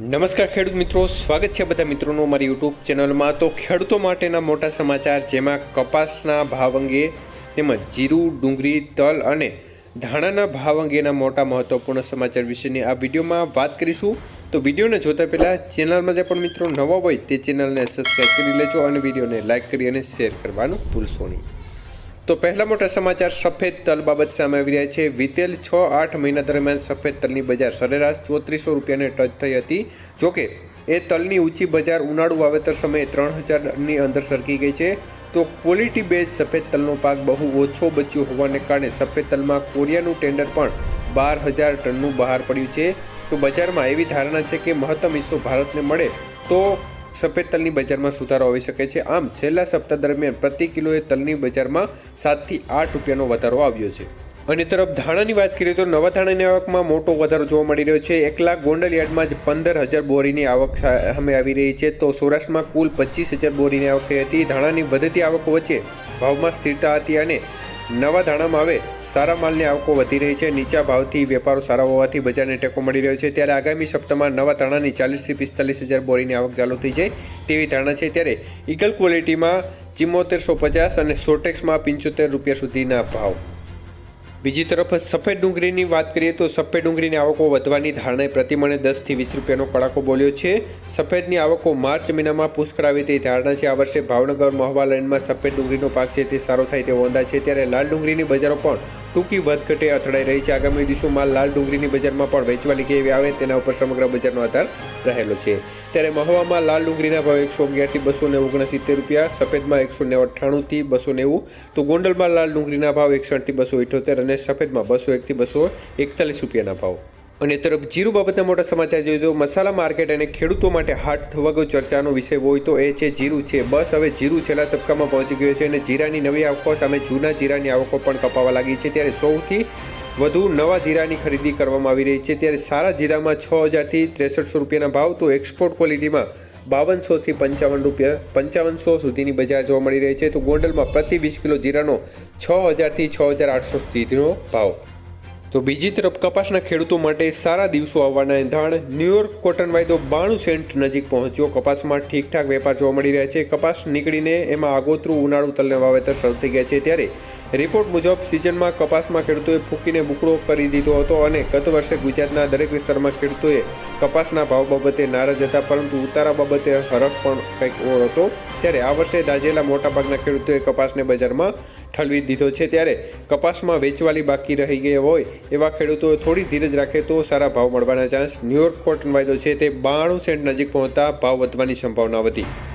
નમસ્કાર ખેડૂત મિત્રો, સ્વાગત છે બધા મિત્રોનું મારી યુટ્યુબ ચેનલમાં. તો ખેડૂતો માટેના મોટા સમાચાર જેમાં કપાસના ભાવ અંગે તેમજ જીરું, ડુંગળી, તલ અને ધાણાના ભાવ અંગેના મોટા મહત્વપૂર્ણ સમાચાર વિશેની આ વિડીયોમાં વાત કરીશું. તો વિડીયોને જોતા પહેલાં ચેનલમાં જે પણ મિત્રો નવા હોય તે ચેનલને સબસ્ક્રાઈબ કરી લેજો અને વિડીયોને લાઇક કરી અને શેર કરવાનું ભૂલશો નહીં. તો પહેલા મોટા સમાચાર સફેદ તલ બાબત સામે આવી રહ્યા છે. વિતેલ છ આઠ મહિના દરમિયાન સફેદ તલની બજાર સરેરાશ ચોત્રીસો રૂપિયાને ટચ થઈ હતી. જોકે એ તલની ઊંચી બજાર ઉનાળુ વાવેતર સમયે ત્રણ હજારની અંદર સરકી ગઈ છે. તો ક્વોલિટી બેઝ સફેદ તલનો પાક બહુ ઓછો બચ્યો હોવાને કારણે સફેદ તલમાં કોરિયાનું ટેન્ડર પણ બાર હજાર ટનનું બહાર પડ્યું છે. તો બજારમાં એવી ધારણા છે કે મહત્તમ હિસ્સો ભારતને મળે. તો સફેદ તલની બજારમાં સુધારો આવી શકે છે. આમ, છેલ્લા સપ્તાહ દરમિયાન પ્રતિ કિલોએ તલની બજારમાં સાતથી આઠ રૂપિયાનો વધારો આવ્યો છે. અને તરફ ધાણાની વાત કરીએ તો નવા ધાણાની આવકમાં મોટો વધારો જોવા મળી રહ્યો છે. એક લાખ ગોંડલ યાર્ડમાં જ પંદર હજાર બોરીની આવક સામે આવી રહી છે. તો સૌરાષ્ટ્રમાં કુલ પચીસ હજાર બોરીની આવક થઈ હતી. ધાણાની વધતી આવકો વચ્ચે ભાવમાં સ્થિરતા હતી અને નવા ધાણામાં હવે સારા માલની આવકો વધી રહી છે. નીચા ભાવથી વેપારો સારા હોવાથી બજારને ટેકો મળી રહ્યો છે. ત્યારે આગામી સપ્તાહમાં નવા ધાણાની ચાલીસથી પિસ્તાલીસ હજાર બોરીની આવક ચાલુ થઈ જાય તેવી ધારણા છે. ત્યારે ઈગલ ક્વોલિટીમાં ચિમ્મોતેરસો પચાસ અને સોટેક્સમાં પંચોતેર રૂપિયા સુધીના ભાવ. બીજી તરફ સફેદ ડુંગળીની વાત કરીએ તો સફેદ ડુંગળીની આવકો વધવાની ધારણાએ પ્રતિમણે દસથી વીસ રૂપિયાનો કડાકો બોલ્યો છે. સફેદની આવકો માર્ચ મહિનામાં પુષ્કળ આવી તે ધારણા છે. આ વર્ષે ભાવનગર મહવા લાઇનમાં સફેદ ડુંગળીનો પાક છે તે સારો થાય તેવો અંદાજ છે. ત્યારે લાલ ડુંગળીની બજારો પણ ટૂંકી વધઘટે અથડાઈ રહી છે. આગામી દિવસોમાં લાલ ડુંગળીની બજારમાં પણ વેચવાલી કેવી આવે તેના ઉપર સમગ્ર બજારનો આધાર રહેલો છે. ત્યારે મહવામાં લાલ ડુંગળીના ભાવ એકસો અગિયારથી બસો ને ઓગણસિત્તેર રૂપિયા, સફેદમાં એકસો ને અઠ્ઠાણુંથી બસો નેવું, તો ગોંડલમાં લાલ ડુંગળીના ભાવ એકસઠથી બસો ઇઠોતેર અને સફેદમાં બસો એકથી બસો એકતાલીસ રૂપિયાના ભાવ. અને તરફ જીરું બાબતના મોટા સમાચાર જોઈએ તો મસાલા માર્કેટ અને ખેડૂતો માટે હાટ થવાગો ચર્ચાનો વિષય હોય તો એ છે જીરું છે. બસ હવે જીરું છેલ્લા તબક્કામાં પહોંચી ગયું છે અને જીરાની નવી આવકો સામે જૂના જીરાની આવકો પણ કપાવા લાગી છે. ત્યારે સૌથી વધુ નવા જીરાની ખરીદી કરવામાં આવી રહી છે. ત્યારે સારા જીરામાં છ હજારથી ત્રેસઠસો રૂપિયાના ભાવ તો એક્સપોર્ટ ક્વોલિટીમાં બાવનસોથી પંચાવન રૂપિયા, પંચાવનસો સુધીની બજાર જોવા મળી રહી છે. તો ગોંડલમાં પ્રતિ વીસ કિલો જીરાનો છ હજારથી છ હજાર આઠસો સુધીનો ભાવ. તો બીજી તરફ કપાસના ખેડૂતો માટે સારા દિવસો આવવાના એંધાણ ન્યુયોર્ક કોટન વાયદો બાણું સેન્ટ નજીક પહોંચ્યો. કપાસમાં ઠીકઠાક વેપાર જોવા મળી રહ્યા છે. કપાસ નીકળીને એમાં આગોતરું ઉનાળુ તલને વાવેતર શરૂ થઈ ગયા છે. ત્યારે રિપોર્ટ મુજબ સિઝનમાં કપાસમાં ખેડૂતોએ ફૂંકીને બુકડો કરી દીધો હતો અને ગત વર્ષે ગુજરાતના દરેક વિસ્તારમાં ખેડૂતોએ કપાસના ભાવ બાબતે નારાજ હતા, પરંતુ ઉતારા બાબતે હરખ પણ કંઈક ઓર હતો. ત્યારે આ વર્ષે દાજેલા મોટાભાગના ખેડૂતોએ કપાસને બજારમાં ઠલવી દીધો છે. ત્યારે કપાસમાં વેચવાલી બાકી રહી ગઈ હોય એવા ખેડૂતો થોડી ધીરજ રાખે તો સારા ભાવ મળવાના ચાન્સ ન્યુયોર્ક કોટન વાયદો છે. તે બાણું સેન્ટ નજીક પહોંચતા ભાવ વધવાની સંભાવના વધી.